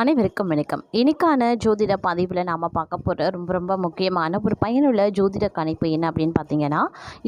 அனைவருக்கும் வணக்கம். இன்னைக்கான ஜோதிட பதிவில் நாம் பார்க்க போகிற ரொம்ப ரொம்ப முக்கியமான ஒரு பயனுள்ள ஜோதிட கணிப்பு என்ன அப்படின்னு பார்த்தீங்கன்னா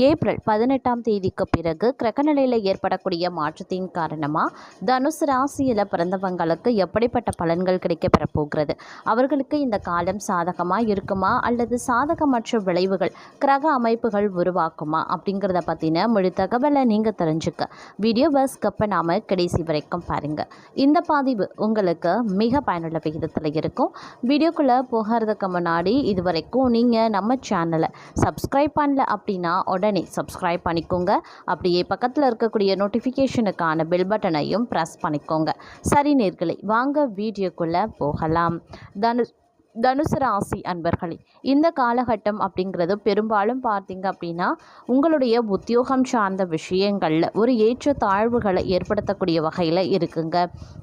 ஏப்ரல் பதினெட்டாம் தேதிக்கு பிறகு கிரகநிலையில் ஏற்படக்கூடிய மாற்றத்தின் காரணமாக தனுசு ராசியில் பிறந்தவங்களுக்கு எப்படிப்பட்ட பலன்கள் கிடைக்கப்பெற போகிறது? அவர்களுக்கு இந்த காலம் சாதகமாக இருக்குமா? அல்லது சாதகமற்ற விளைவுகள் கிரக அமைப்புகள் உருவாக்குமா? அப்படிங்கிறத பற்றின முழு தகவலை நீங்கள் தெரிஞ்சுக்க. வீடியோவை ஸ்கப்பை நாம் கடைசி வரைக்கும் பாருங்கள் இந்த பதிவு உங்களுக்கு மிக பயனுள்ள விகிதத்தில் இருக்கும். வீடியோக்குள்ளே போகிறதுக்கு முன்னாடி இது வரைக்கும் நீங்கள் நம்ம சேனலை சப்ஸ்கிரைப் பண்ணல அப்படின்னா உடனே சப்ஸ்கிரைப் பண்ணிக்கோங்க. அப்படியே பக்கத்தில் இருக்கக்கூடிய நோட்டிஃபிகேஷனுக்கான பெல் பட்டனையும் ப்ரெஸ் பண்ணிக்கோங்க. சரி நேர்களை வாங்க வீடியோக்குள்ளே போகலாம். தனுஷ் தனுசு ராசி அன்பர்களே இந்த காலகட்டம் அப்படிங்கிறது பெரும்பாலும் பார்த்தீங்க அப்படின்னா உங்களுடைய உத்தியோகம் சார்ந்த விஷயங்களில் ஒரு ஏற்ற தாழ்வுகளை ஏற்படுத்தக்கூடிய வகையில் இருக்குங்க.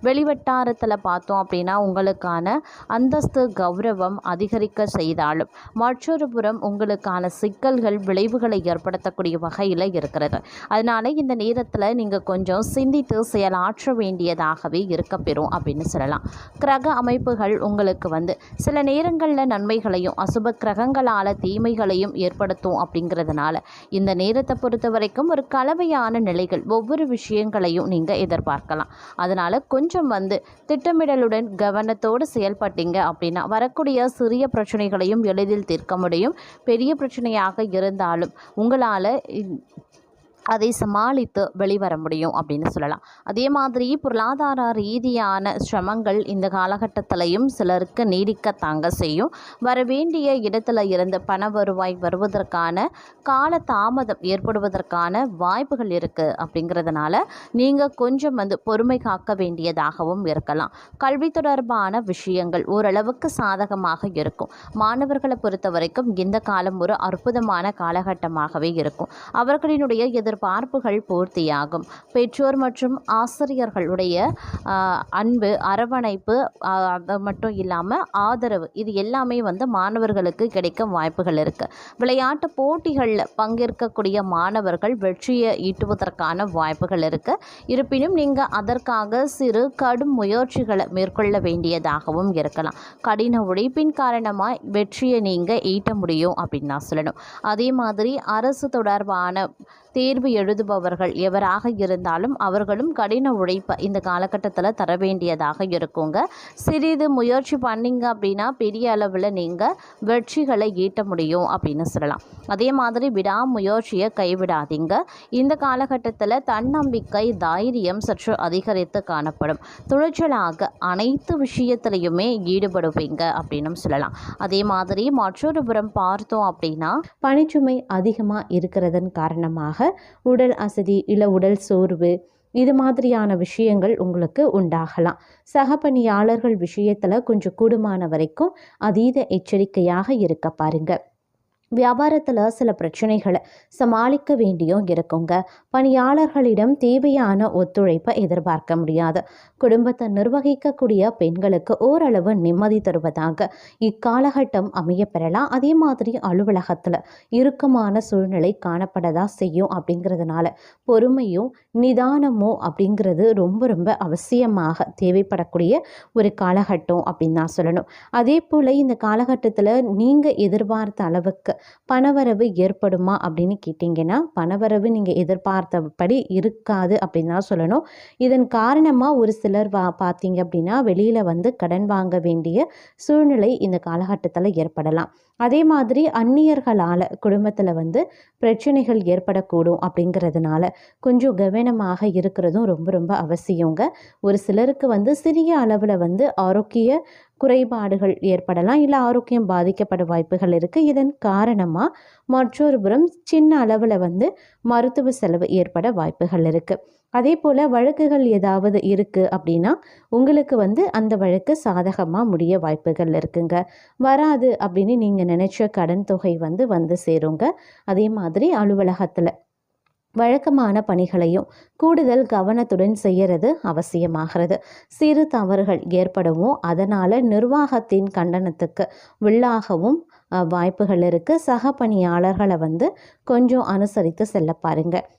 வெளிவட்டாரத்தில் பார்த்தோம் அப்படின்னா உங்களுக்கான அந்தஸ்து கௌரவம் அதிகரிக்க செய்தாலும் மற்றொரு புறம் உங்களுக்கான சிக்கல்கள் விளைவுகளை ஏற்படுத்தக்கூடிய வகையில் இருக்கிறது. அதனால் இந்த நேரத்தில் நீங்கள் கொஞ்சம் சிந்தித்து செயலாற்ற வேண்டியதாகவே இருக்கப்பெறும் அப்படின்னு சொல்லலாம். கிரக அமைப்புகள் உங்களுக்கு வந்து சில சில நேரங்களில் நன்மைகளையும் அசுப கிரகங்களால் தீமைகளையும் ஏற்படுத்தும் அப்படிங்கிறதுனால இந்த நேரத்தை பொறுத்த வரைக்கும் ஒரு கலவையான நிலைகள் ஒவ்வொரு விஷயங்களையும் நீங்கள் எதிர்பார்க்கலாம். அதனால் கொஞ்சம் வந்து திட்டமிடலுடன் கவனத்தோடு செயல்பட்டீங்க அப்படின்னா வரக்கூடிய சிறிய பிரச்சனைகளையும் எளிதில் தீர்க்க முடியும். பெரிய பிரச்சனையாக இருந்தாலும் உங்களால் அதை சமாளித்து வெளிவர முடியும் அப்படின்னு சொல்லலாம். அதே மாதிரி பொருளாதார ரீதியான சிரமங்கள் இந்த காலகட்டத்திலையும் சிலருக்கு நீடிக்க தாங்க செய்யும். வர வேண்டிய இடத்துல இருந்து பண வருவாய் வருவதற்கான கால தாமதம் ஏற்படுவதற்கான வாய்ப்புகள் இருக்குது அப்படிங்கிறதுனால நீங்கள் கொஞ்சம் வந்து பொறுமை காக்க வேண்டியதாகவும் இருக்கலாம். கல்வி தொடர்பான விஷயங்கள் ஓரளவுக்கு சாதகமாக இருக்கும். மாணவர்களை பொறுத்த வரைக்கும் இந்த காலம் ஒரு அற்புதமான காலகட்டமாகவே இருக்கும். அவர்களினுடைய எதிர் எதிர்பார்ப்புகள் பூர்த்தியாகும். பெற்றோர் மற்றும் ஆசிரியர்களுடைய அன்பு அரவணைப்பு அது மட்டும் இல்லாமல் ஆதரவு இது எல்லாமே வந்து மாணவர்களுக்கு கிடைக்க வாய்ப்புகள் இருக்குது விளையாட்டு போட்டிகளில் பங்கேற்கக்கூடிய மாணவர்கள் வெற்றியை ஈட்டுவதற்கான வாய்ப்புகள் இருக்குது இருப்பினும் நீங்கள் அதற்காக சிறு கடும் முயற்சிகளை மேற்கொள்ள வேண்டியதாகவும் இருக்கலாம். கடின உழைப்பின் காரணமாக வெற்றியை நீங்கள் ஈட்ட முடியும் அப்படின்னு நான் சொல்லணும். அதே மாதிரி அரசு தொடர்பான தேர்வு எழுதுபவர்கள் எவராக இருந்தாலும் அவர்களும் கடின உழைப்பை இந்த காலகட்டத்தில் தர வேண்டியதாக இருக்குங்க. சிறிது முயற்சி பண்ணீங்க அப்படின்னா பெரிய அளவில் நீங்கள் வெற்றிகளை ஈட்ட முடியும் அப்படின்னு சொல்லலாம். அதே மாதிரி விடாமுயற்சியை கைவிடாதீங்க. இந்த காலகட்டத்தில் தன்னம்பிக்கை தைரியம் சற்று அதிகரித்து காணப்படும். துணிச்சலாக அனைத்து விஷயத்திலையுமே ஈடுபடுவீங்க அப்படின்னு சொல்லலாம். அதே மாதிரி மற்றொரு புறம் பார்த்தோம் அப்படின்னா பணிச்சுமை அதிகமாக இருக்கிறதன் காரணமாக உடல் அசதி இல்லை உடல் சோர்வு இது மாதிரியான விஷயங்கள் உங்களுக்கு உண்டாகலாம். சக பணியாளர்கள் விஷயத்தில் கொஞ்சம் கூடுமான வரைக்கும் அதீத எச்சரிக்கையாக இருக்க பாருங்க. வியாபாரத்தில் சில பிரச்சனைகளை சமாளிக்க வேண்டியும் இருக்குங்க. பணியாளர்களிடம் தேவையான ஒத்துழைப்பை எதிர்பார்க்க முடியாது. குடும்பத்தை நிர்வகிக்கக்கூடிய பெண்களுக்கு ஓரளவு நிம்மதி தருவதாக இக்காலகட்டம் அமைய பெறலாம். அதே மாதிரி அலுவலகத்தில் இறுக்கமான சூழ்நிலை காணப்படதா செய்யும் அப்படிங்கிறதுனால பொறுமையும் நிதானமும் அப்படிங்கிறது ரொம்ப ரொம்ப அவசியமாக தேவைப்படக்கூடிய ஒரு காலகட்டம் அப்படின்னு நான் சொல்லணும். அதே போல் இந்த காலகட்டத்தில் நீங்கள் எதிர்பார்த்த அளவுக்கு பணவரவு ஏற்படுமா அப்படின்னு கேட்டிங்கன்னா பணவரவு நீங்கள் எதிர்பார்த்தபடி இருக்காது அப்படின்னு தான் சொல்லணும். இதன் காரணமாக ஒரு சிலர் வா பார்த்தீங்க அப்படின்னா வெளியில் வந்து கடன் வாங்க வேண்டிய சூழ்நிலை இந்த காலகட்டத்தில் ஏற்படலாம். அதே மாதிரி அந்நியர்களால் குடும்பத்தில் வந்து பிரச்சனைகள் ஏற்படக்கூடும் அப்படிங்கிறதுனால கொஞ்சம் கவனமாக இருக்கிறதும் ரொம்ப ரொம்ப அவசியங்க. ஒரு சிலருக்கு வந்து சிறிய அளவில் வந்து ஆரோக்கிய குறைபாடுகள் ஏற்படலாம் இல்லை ஆரோக்கியம் பாதிக்கப்பட வாய்ப்புகள் இருக்குது இதன் காரணமாக மற்றொரு புறம் சின்ன அளவில் வந்து மருத்துவ செலவு ஏற்பட வாய்ப்புகள் இருக்குது அதே போல் வழக்குகள் ஏதாவது இருக்குது அப்படின்னா உங்களுக்கு வந்து அந்த வழக்கு சாதகமாக முடிய வாய்ப்புகள் இருக்குங்க. வராது அப்படின்னு நீங்கள் நினச்ச கடன் தொகை வந்து வந்து சேருங்க. அதே மாதிரி அலுவலகத்தில் வழக்கமான பணிகளையும் கூடுதல் கவனத்துடன் செய்யறது அவசியமாகிறது. சிறு தவறுகள் ஏற்படவும் அதனால் நிர்வாகத்தின் கண்டனத்துக்கு உள்ளாகவும் வாய்ப்புகள் இருக்குது சக பணியாளர்களை வந்து கொஞ்சம் அனுசரித்து செல்ல பாருங்கள்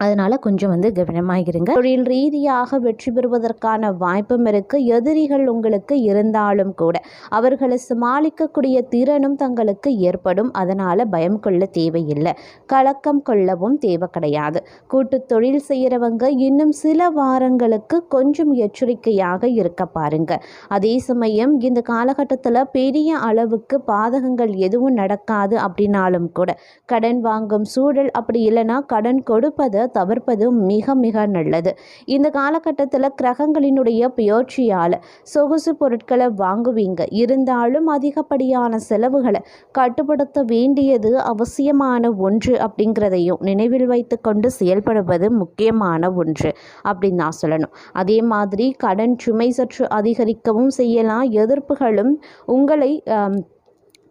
அதனால் கொஞ்சம் வந்து கவனமாக இருங்க. தொழில் ரீதியாக வெற்றி பெறுவதற்கான வாய்ப்பும் இருக்குது எதிரிகள் உங்களுக்கு இருந்தாலும் கூட அவர்களை சமாளிக்கக்கூடிய திறனும் தங்களுக்கு ஏற்படும். அதனால் பயம் கொள்ள தேவையில்லை. கலக்கம் கொள்ளவும் தேவை கிடையாது. கூட்டு தொழில் செய்கிறவங்க இன்னும் சில வாரங்களுக்கு கொஞ்சம் எச்சரிக்கையாக இருக்க பாருங்க. அதே சமயம் இந்த காலகட்டத்தில் பெரிய அளவுக்கு பாதகங்கள் எதுவும் நடக்காது அப்படின்னாலும் கூட கடன் வாங்கும் சூழல் அப்படி இல்லைன்னா கடன் கொடுப்பதை தவிர்ப்பது மிக மிக நல்லது. இந்த காலகட்டத்தில் கிரகங்களினுடைய புயற்சியால் சொகுசு பொருட்களை வாங்குவீங்க. இருந்தாலும் அதிகப்படியான செலவுகளை கட்டுப்படுத்த வேண்டியது அவசியமான ஒன்று அப்படிங்கிறதையும் நினைவில் வைத்து கொண்டு செயல்படுவது முக்கியமான ஒன்று அப்படின்னு நான் சொல்லணும். அதே மாதிரி கடன் சுமை சற்று அதிகரிக்கவும் செய்யலாம். எதிர்ப்புகளும் உங்களை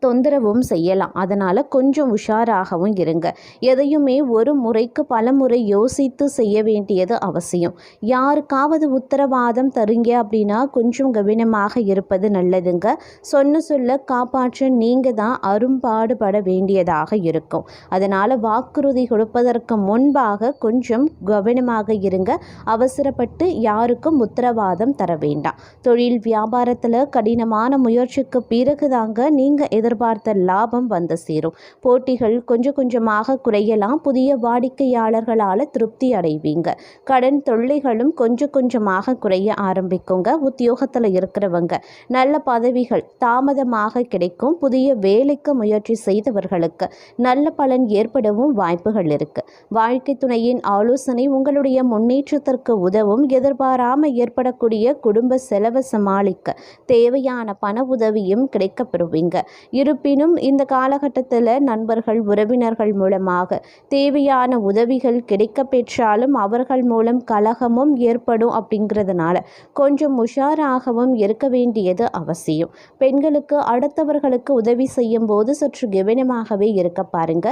தொந்தரவும் செய்யலாம். அதனால் கொஞ்சம் உஷாராகவும் இருங்க. எதையுமே ஒரு முறைக்கு பல முறை யோசித்து செய்ய வேண்டியது அவசியம். யாருக்காவது உத்தரவாதம் தருங்க அப்படின்னா கொஞ்சம் கவனமாக இருப்பது நல்லதுங்க. சொன்ன சொல்ல காப்பாற்ற நீங்கள் தான் அரும்பாடுபட வேண்டியதாக இருக்கும். அதனால் வாக்குறுதி கொடுப்பதற்கு முன்பாக கொஞ்சம் கவனமாக இருங்க. அவசரப்பட்டு யாருக்கும் உத்தரவாதம் தர வேண்டாம். தொழில் வியாபாரத்தில் கடினமான முயற்சிக்கு பிறகு தாங்க நீங்கள் எதிர்பார்த்த லாபம் வந்து சேரும். போட்டிகள் கொஞ்சம் கொஞ்சமாக குறையலாம். புதிய வாடிக்கையாளர்களால் திருப்தி அடைவீங்க. கடன் தொல்லைகளும் கொஞ்சம் கொஞ்சமாக குறைய ஆரம்பிக்குங்க. உத்தியோகத்தில் இருக்கிறவங்க நல்ல பதவிகள் தாமதமாக கிடைக்கும். புதிய வேலைக்கு முயற்சி செய்தவர்களுக்கு நல்ல பலன் ஏற்படவும் வாய்ப்புகள் இருக்கு. வாழ்க்கை துணையின் ஆலோசனை உங்களுடைய முன்னேற்றத்திற்கு உதவும். எதிர்பாராம ஏற்படக்கூடிய குடும்ப செலவை சமாளிக்க தேவையான பண உதவியும் கிடைக்கப் பெறுவீங்க இருப்பினும் இந்த காலகட்டத்தில் நண்பர்கள் உறவினர்கள் மூலமாக தேவையான உதவிகள் கிடைக்க பெற்றாலும் அவர்கள் மூலம் கலகமும் ஏற்படும் அப்படிங்கிறதுனால கொஞ்சம் உஷாராகவும் இருக்க வேண்டியது அவசியம். பெண்களுக்கு அடுத்தவர்களுக்கு உதவி செய்யும் போது சற்று கவனமாகவே இருக்க பாருங்க.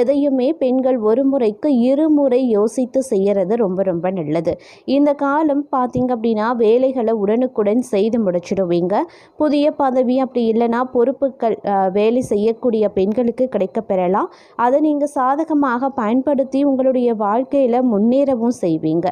எதையுமே பெண்கள் ஒரு முறைக்கு இருமுறை யோசித்து செய்யறது ரொம்ப ரொம்ப நல்லது. இந்த காலம் பார்த்தீங்க அப்படின்னா வேலைகளை உடனுக்குடன் செய்து முடிச்சிடுவீங்க. புதிய பதவி அப்படி இல்லைன்னா பொறுப்புகள் வேலை செய்யக்கூடிய பெண்களுக்கு கிடைக்கப்பெறலாம் அதை நீங்கள் சாதகமாக பயன்படுத்தி உங்களுடைய வாழ்க்கையில் முன்னேறவும் செய்வீங்க.